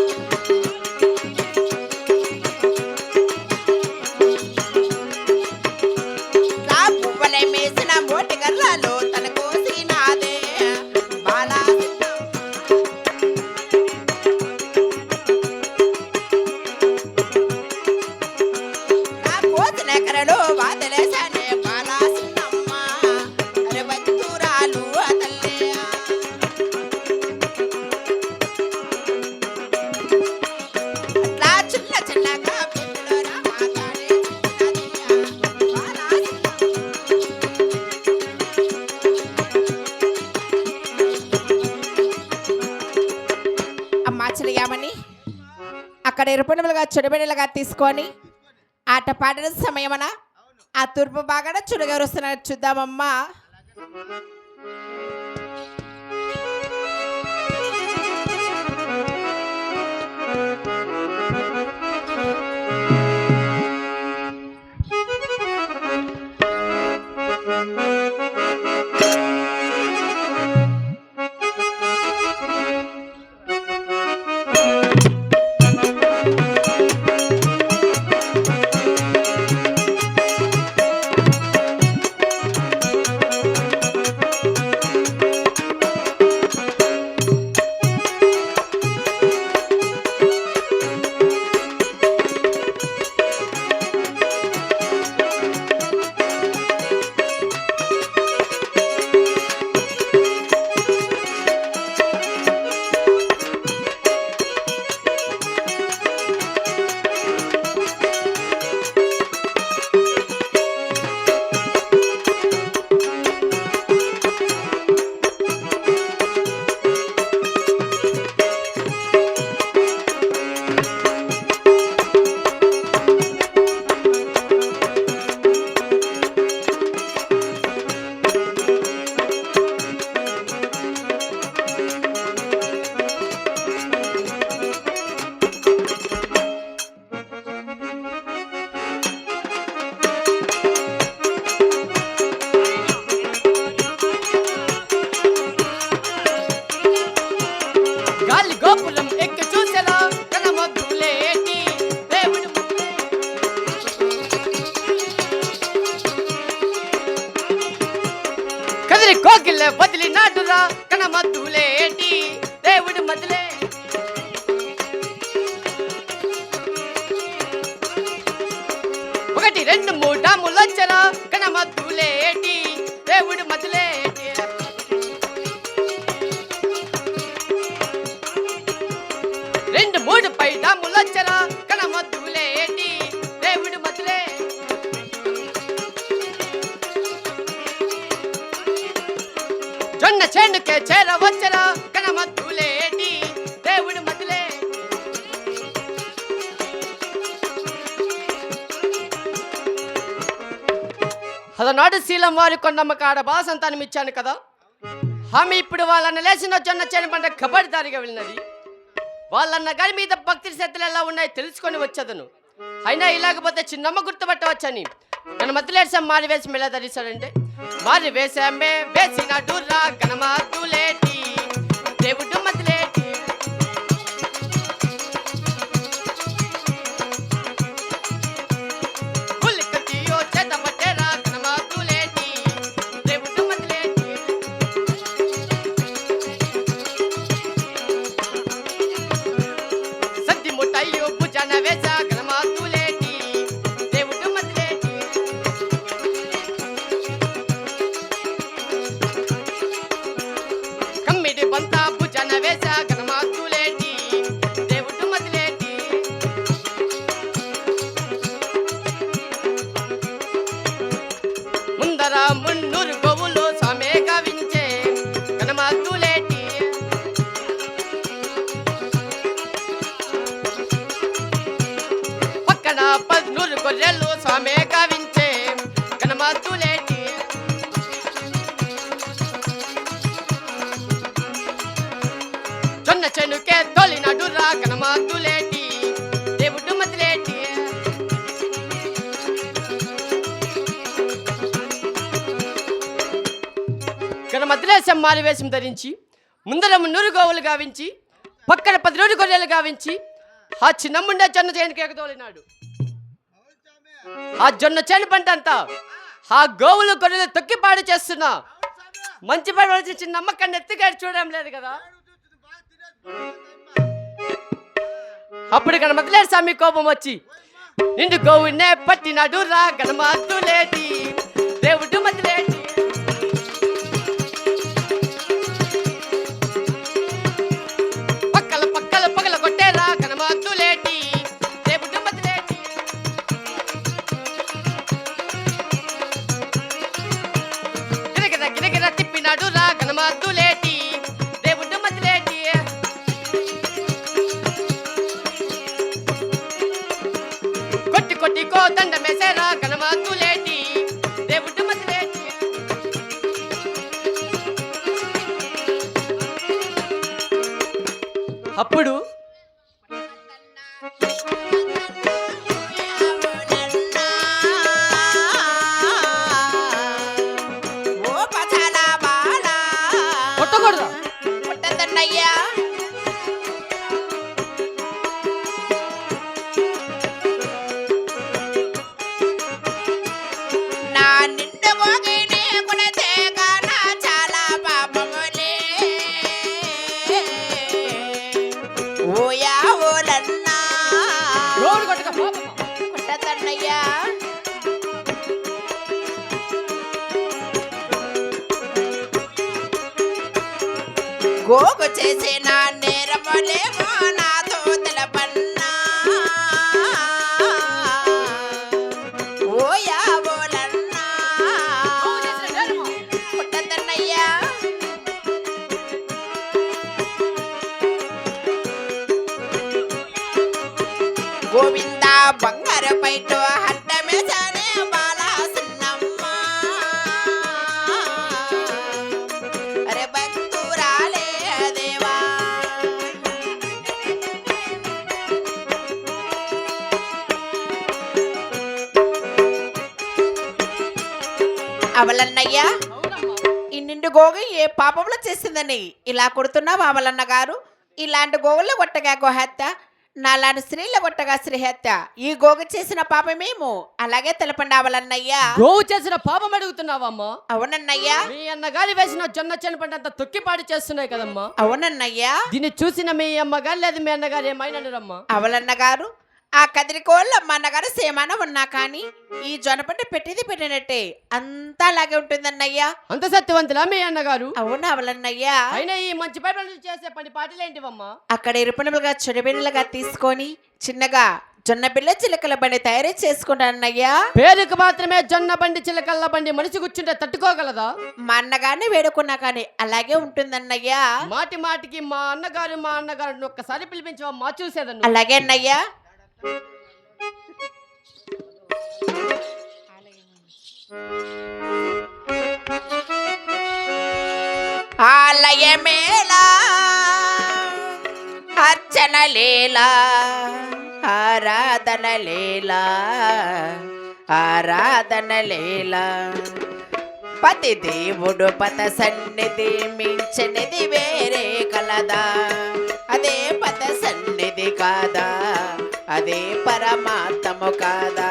감사합니다. అక్కడ ఎరుపనులుగా చెడుబెడలుగా తీసుకొని ఆట పాడిన సమయమన ఆ తూర్పు బాగా చుడుగారు వస్తున్నారు చూద్దామమ్మా. కనమద్దులేటి. జొన్న చేరవచ్చరా కనమద్దులేటి దేవుడు మదిలే. శీలం వారి కొండమ్మ కాడ బాసంతానం ఇచ్చాను కదా. ఆమె ఇప్పుడు వాళ్ళని లేచిన జొన్న చేని పంట కబడిదారిగా వెళ్ళినది. వాళ్ళన్న గారి మీద భక్తి శ్రద్ధలు ఎలా ఉన్నాయో తెలుసుకొని వచ్చేదను. అయినా ఇలాగపోతే చిన్నమ్మ గుర్తుపట్టవచ్చని. నన్ను మధ్యలేసం మారి వేసి ఎలా ధరిస్తాడంటే మరి వేసామే వేసిన డూర్రా గణమాతులేటి దేవుడు పద్నూరు గొర్రెలు స్వామి గావించే గణమాతులేటి జొన్న చెనుకే తొలిన డుర్రా గణమాతులేటి దేవుడు మదిలేటి గణమద్రేశం మారివేషం ధరించి ముందర మున్నూరు గోవులు గావించి పక్కన పది రోజు గొర్రెలు గావించి ఆ చిన్నమ్ముండే జొన్న చేనుకి ఎగదోలినాడు ఆ జొన్న చేను పంట అంతా ఆ గోవులు గొర్రెలు తొక్కిపాడు చేస్తున్నా. మంచి పని వచ్చి చిన్నమ్మ ఎత్తుగాడి చూడడం లేదు కదా. అప్పుడు ఇక్కడ స్వామి కోపం వచ్చి నిండు గోవునే పట్టినాడు రా గణమాతులేటి దేవుడు కొట్టి కొట్టి కో దండ మేసేరా గణమాతులేటి దేవుడు మదిలేటి అప్పుడు ఓయా ఓలన్నా రోడ్డు కొట్టక పాపమ్మ. కొట్టద్దన్నయ్యా గోగు చేసిన అవలన్నయ్యా. ఈ నిండు గోగ ఏ పాపంలో చేసిందని ఇలా కొడుతున్నావు అవలన్న గారు? ఇలాంటి గోగుల్లో కొట్టగా గోహత్య నాలాంటి స్త్రీల కొట్టగా శ్రీహత్య ఈ గోగ చేసిన పాపమేమో? అలాగే తెలపండి అవలన్నయ్యా. గోవు చేసిన పాపం అడుగుతున్నావమ్మా. అవునన్నయ్యా. మీ అన్నగారి వేసిన జొన్న చేను పంట అంతా తొక్కిపాడు చేస్తున్నాయి కదమ్మా. అవునన్నయ్యా. దీన్ని చూసిన మీ అమ్మగారు లేదు మీ అన్నగారు ఏమైనారమ్మా అవలన్న గారు ఆ కదిరికోళ్ళ మా అన్నగారు సేమాన ఉన్నా కానీ ఈ జొనపంట పెట్టింది పెట్టినట్టే. అంతా అలాగే ఉంటుందన్నయ్యా. అంత సత్యవంతులా మీ అన్నగారు? అవును అవలన్నయ్యా. అయినా ఈ మంచి పై పనులు చేసే పని పాటలేంటివమ్మా? అక్కడ ఎరుపనులుగా చెడుబిళ్ళగా తీసుకొని చిన్నగా జొన్న బిళ్ళ చిలకల బండి తయారు చేసుకుంటానయ్యా పేరుకు మాత్రమే జొన్న బండి చిలకల్ల బండి మనిషి కూర్చుంటే తట్టుకోగలదా? మా అన్నగారిని వేడుకున్నా కానీ అలాగే ఉంటుందన్నయ్యా. మాటి మాటికి మా అన్నగారు మా అన్నగారు ఒక్కసారి పిలిపించవా మా చూసేదన్ను. అలాగే అన్నయ్యా. ఆలయమేలా అర్చన లీలా ఆరాధన లీలా ఆరాధన లీలా పతి దేవుడు పత సన్నిధి మించనిది వేరే కలదా? అదే పత సన్నిధి కాదా? అదే పరమాత్మము కాదా?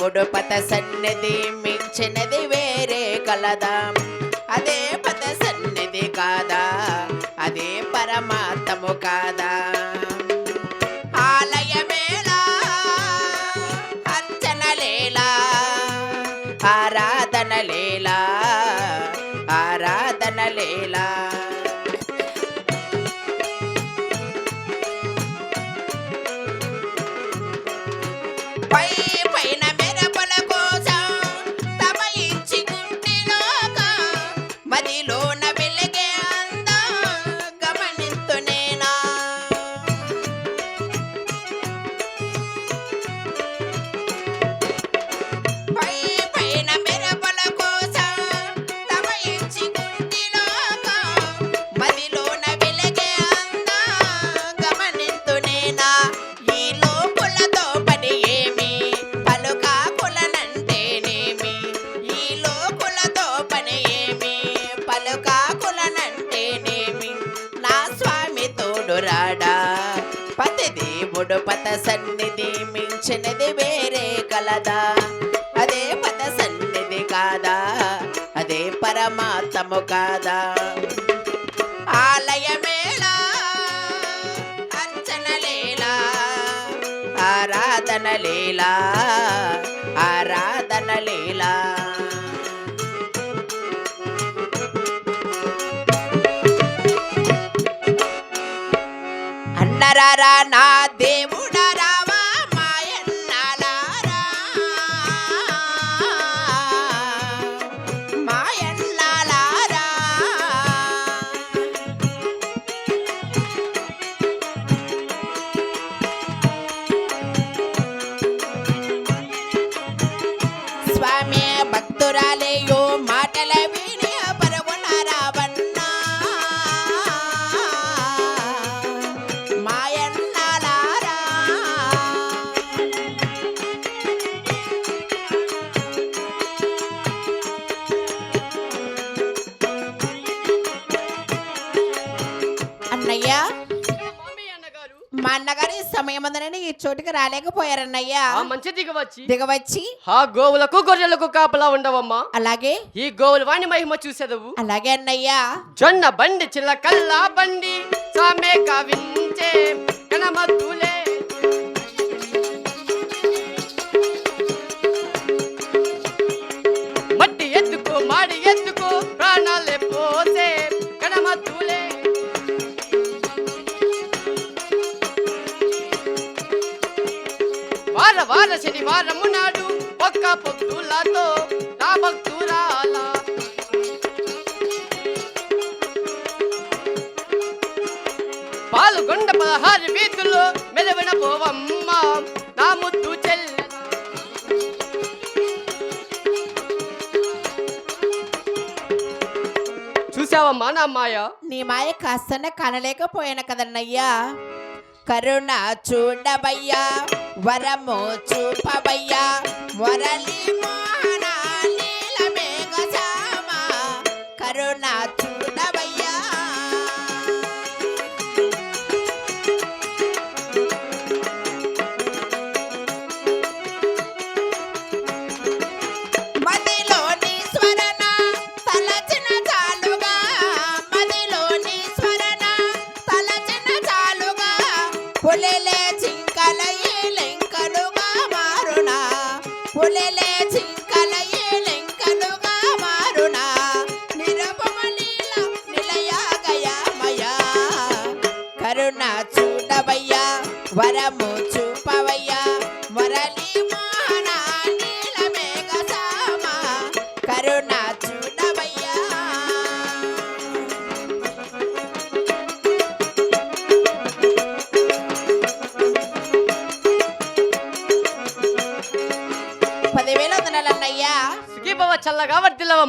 దేవుడు పత సన్నిధి మించినది వేరే కలదా. అదే పత సన్నిధి కాదా. మించినది వేరే కలదా? అదే పత సన్నిధి కాదా? అదే పరమాత్మము కాదా? ఆలయమేళా అర్చన లేలా ఆరాధన లేలా ఆరాధన లేలా. అన్నరారా నా మా అన్నగారు ఈ సమయమందనని ఈ చోటుకి రాలేకపోయారన్నయ్య. మంచి దిగవచ్చి. దిగవచ్చి. ఆ గోవులకు గొర్రెలకు కాపలా ఉండవమ్మా. అలాగే. ఈ గోవుల వాణి మహిమ చూసేదవు. అలాగే అన్నయ్య. జొన్న బండి చిల్లకల్లా బండి సామే కావించే కనమద్దులే వార శనివారము నాడు ఒక్క పొద్దులతో నా భక్తురాల. పాల్గొండ పదహారు వీధుల్లో మెలవిన పోవమ్మ నా ముద్దు చెల్ల. చూసావమ్మా నా మాయ? నీ మాయ కాస్తనే కనలేకపోయాను కదన్నయ్యా. కరుణ చూడబయ్యా వరము చూపబయ్యా వరలి మోహన నీల మేఘ శ్యామ. కరుణ చూడబయ్యా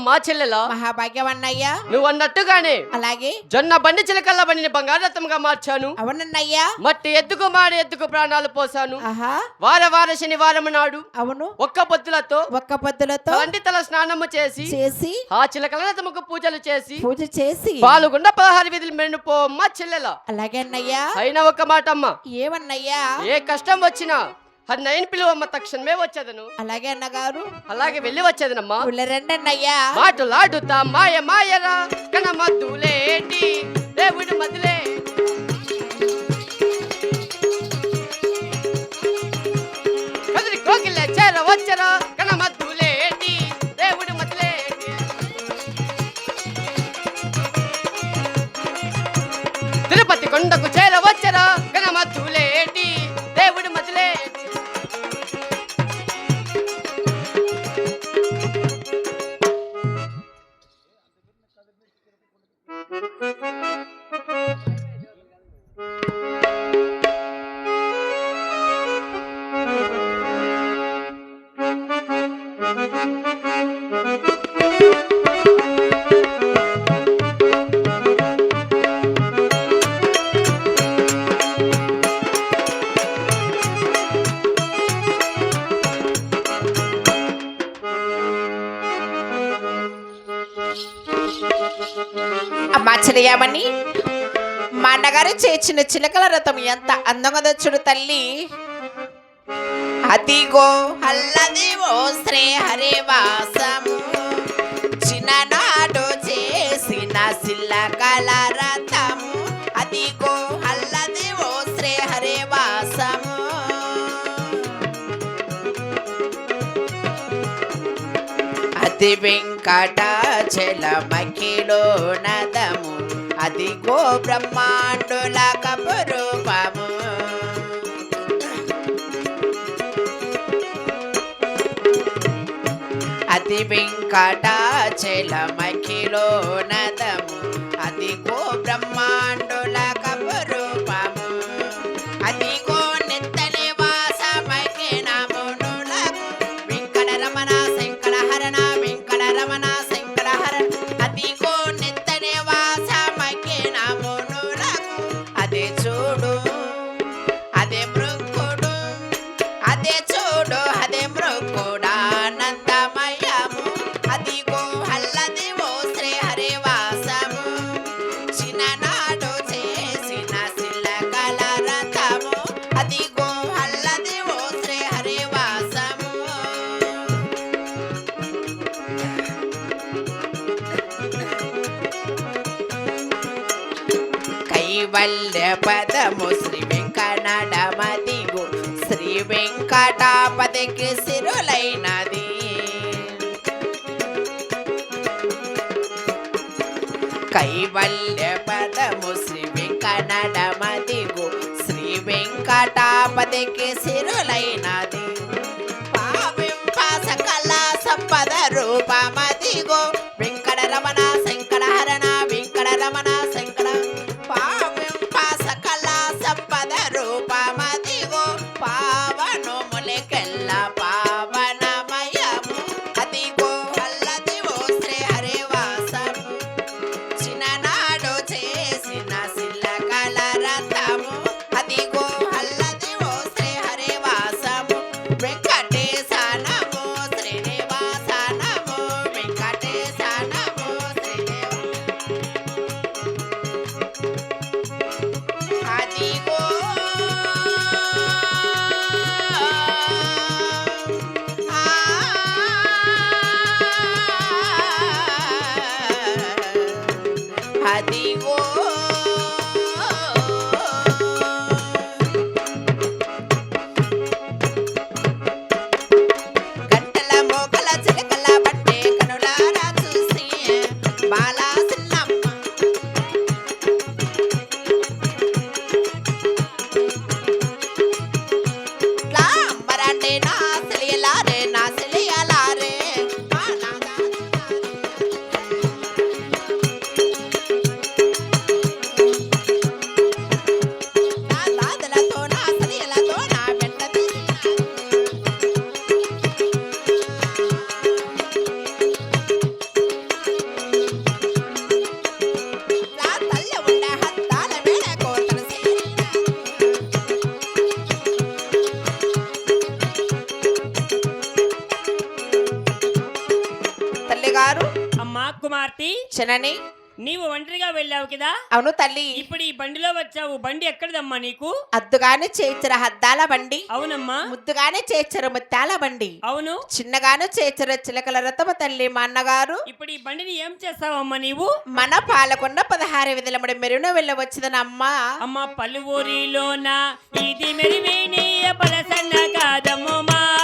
మా చెల్లెలా? మహాభాగ్యం అన్నయ్యా నువ్వు అన్నట్టుగానే అలాగే. జొన్న బండి చిలకల్ల బండిని బంగారత్వంగా మార్చాను. అవునన్నయ్యా. మట్టి ఎత్తుకు మాడి ఎత్తుకు ప్రాణాలు పోసాను. ఆహా. వార వార శనివారం నాడు అవును. ఒక్క పొత్తులతో ఒక్క పొద్దులతో తలంటి తల స్నానము చేసి చేసి ఆ చిలకల తమకు పూజలు చేసి పూజ చేసి పాల్గొండ పదహారు వీధులు మెండు పోమ్మ చెల్లెల. అలాగే అన్నయ్యా. అయినా ఒక మాట అమ్మ ఏమన్నయ్యా? ఏ కష్టం వచ్చినా అన్నయ్యని పిలువమ్మ తక్షణమే వచ్చేదను. అలాగే అన్నగారు. అలాగే వెళ్ళి వచ్చేదనమ్మా. రండి అన్నయ్యా మాటలాడుతా మాయ మాయరా కన మద్దులేటి దేవుడు మదిలే. కదిరి కోకిలే చేర వచ్చరా కన మద్దులేటి దేవుడు మదిలేటి తిరుపతి కొండకు అన్నగారు చిలకల రథం ఎంత అందంగా చూడు తల్లి. అదిగో అల్లదివో శ్రీ హరివాసము చిన్ననాడు చేసిన శిలకల రథము అదిగో అల్లదివో శ్రీ హరివాసము అతి వెంకటాచలమఖిలో నదము అదిగో బ్రహ్మాండుల కపురూపము అతి వెంకటాచలమఖిలో నదము అదిగో బ్రహ్మా పల్లె పదము శ్రీ వెంకటమదిగు శ్రీ వెంకటాపతికి సిరులైనది కైవల్య పదము శ్రీ వెంకటమదిగు శ్రీ వెంకటాపతికి సిరులైనది పావింప సకల సంపద రూపమదిగో. అదిగో తల్లి గారు అమ్మా కుమార్తె చినని నీవు ఒంటరిగా వెళ్ళావు కదా? అవును తల్లి. ఇప్పుడు ఈ బండిలో వచ్చావు. బండి ఎక్కడిదమ్మా నీకు? అద్దుగానే చేర్చర హద్దాల బండి. అవునమ్మా. ముద్దుగానే చేర్చరు ముత్తాల బండి. అవును. చిన్నగాను చేర్చరు చిలకల రథమ తల్లి మా అన్నగారు. ఇప్పుడు ఈ బండిని ఏం చేస్తావమ్మా నీవు? మన పాలకొండ పదహారు విధులముడి మెరున వెళ్ళవచ్చుదనమ్మ. అమ్మ పలువురిలోన? ఇది మెరివేణీయ పలసన్న కాదమ్మా.